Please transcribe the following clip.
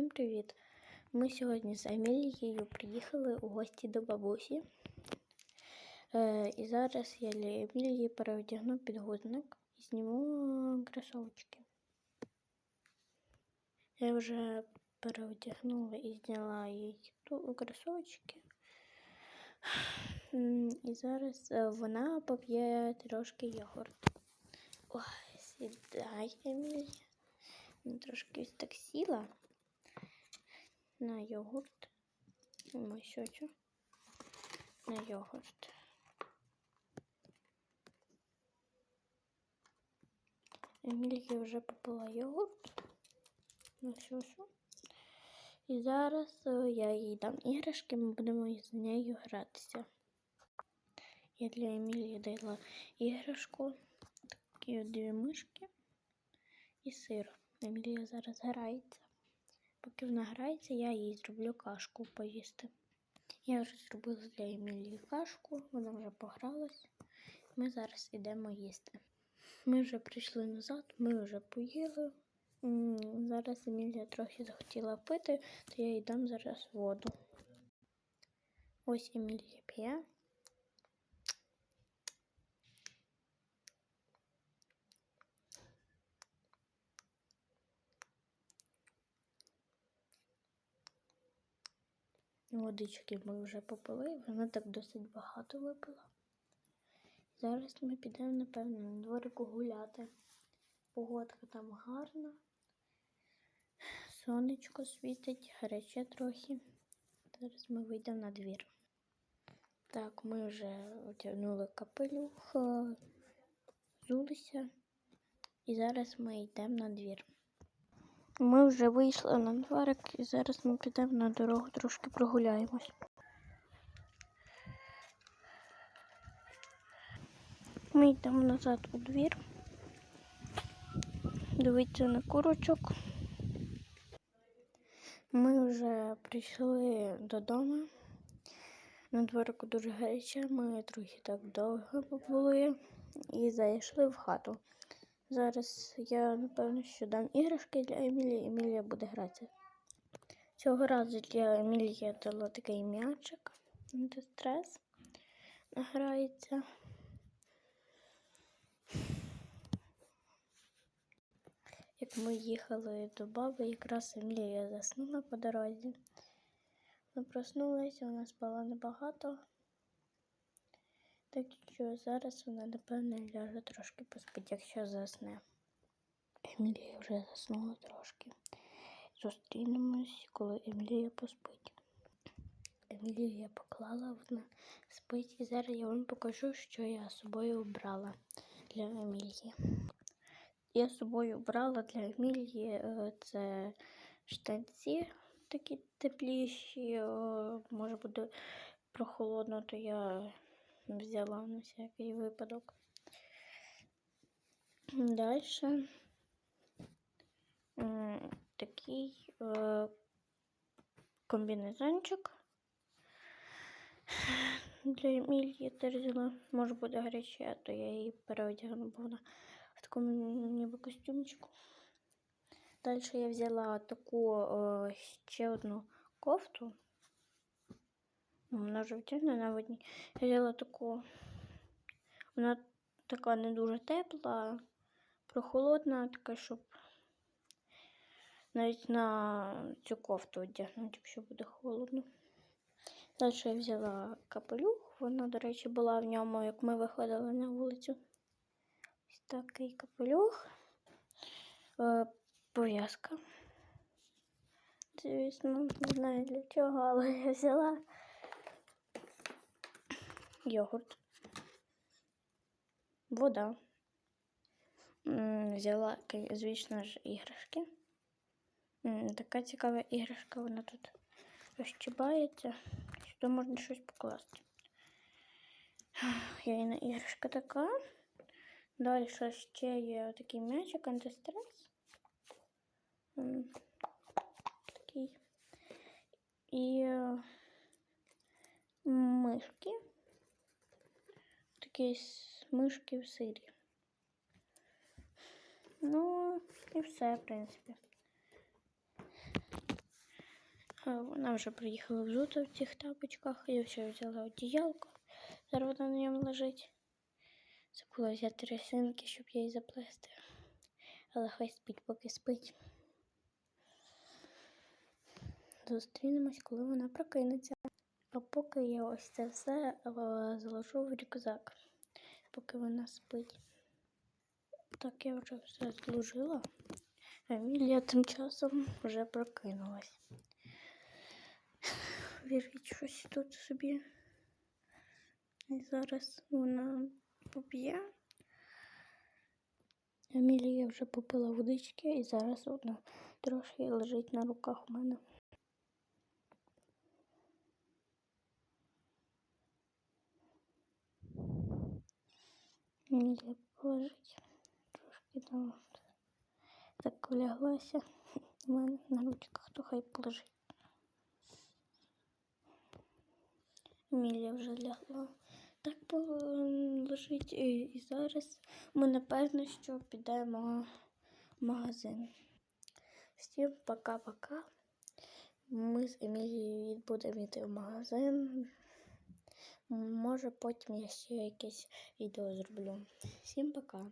Всім привіт! Ми сьогодні з Емілією приїхали у гості до бабусі. Е, і зараз я для Емілії переодягну підгузник і зніму кросовочки. Я вже переодягнула і зняла ту кросовочки. І зараз е, вона поп'є трошки йогурт. Ой, сідай, Емілія. Трошки так сіла на йогурт. Щочу. На йогурт. Емілія вже попила йогурт. На щочу. І зараз е, я їй дам іграшки, ми будемо з нею гратися. Я для Емілії дала іграшку, такі дві мишки і сир. Емілія зараз грається. Поки вона грається, я їй зроблю кашку поїсти. Я вже зробила для Емілії кашку, вона вже погралась. Ми зараз йдемо їсти. Ми вже прийшли назад, ми вже поїли. Зараз Емілія трохи захотіла пити, то я їй дам зараз воду. Ось Емілія п'є. Водички ми вже попили, вона так досить багато випила. Зараз ми підемо, напевно, на дворику гуляти. Погодка там гарна. Сонечко світить, гаряче трохи. Зараз ми вийдемо на двір. Так, ми вже одягнули капелюх, е, взулися. І зараз ми йдемо на двір. Ми вже вийшли на дворик і зараз ми підемо на дорогу, трошки прогуляємось. Ми йдемо назад у двір. Дивіться на курочок. Ми вже прийшли додому. На дворику дуже гаряче, ми трохи так довго побули і зайшли в хату. Зараз я, напевно, що дам іграшки для Емілії, Емілія буде гратися. Цього разу для Емілії дала такий м'ячик, антистрес, грається. Як ми їхали до баби, якраз Емілія заснула по дорозі. Ми проснулися, вона спала небагато. Так що зараз вона, напевно, ляже трошки поспить, якщо засне. Емілія вже заснула трошки. Зустрінемось, коли Емілія поспить. Емілію я поклала, вона спить. І зараз я вам покажу, що я з собою обрала для Емілії. Я з собою брала для Емілії е, це штанці такі тепліші, е, може буде прохолодно, то я взяла на всякий випадок. Далі такий е, комбінезончик для Емілії теж. Може буде гаряче, а то я її переодягну, вона в такому ніби костюмчику. Далі я взяла таку е, ще одну кофту. Вона вже втягнена в взяла таку. Вона така не дуже тепла, прохолодна, така, щоб навіть на цю кофту одягнути, якщо буде холодно. Далі я взяла капелюх. Вона, до речі, була в ньому, як ми виходили на вулицю. Ось такий капелюх. Е, пов'язка. Звісно, не знаю для чого, але я взяла йогурт, вода. Взяла, звісно ж, іграшки. Така цікава іграшка, вона тут розчібається. Сюди можна щось покласти. Яйна іграшка така. Далі ще є такий м'ячик антистрес. Такий. І е, мишки. С- мишки в сирі. Ну, і все, в принципі. Вона вже приїхала взута в цих тапочках. Я ще взяла одіялко. Зараз вона на ньому лежить. Забула взяти рисинки, щоб я її заплести. Але хай спить, поки спить. Зустрінемось, коли вона прокинеться. А поки я ось це все заложу в рюкзак, поки вона спить. Так я вже все зложила. Емілія тим часом вже прокинулась. Вірить щось тут собі. І зараз вона поп'є. Емілія вже попила водички і зараз вона трошки лежить на руках у мене. Емілія полежить. Трошки там так вляглася. У мене на ручках, то хай полежить. Емілія вже лягла. Так по- лежить і, і зараз ми напевно, що підемо в магазин. Всім пока-пока. Ми з Емілією будемо йти в магазин. Може, потім я ще якесь відео зроблю. Всім пока.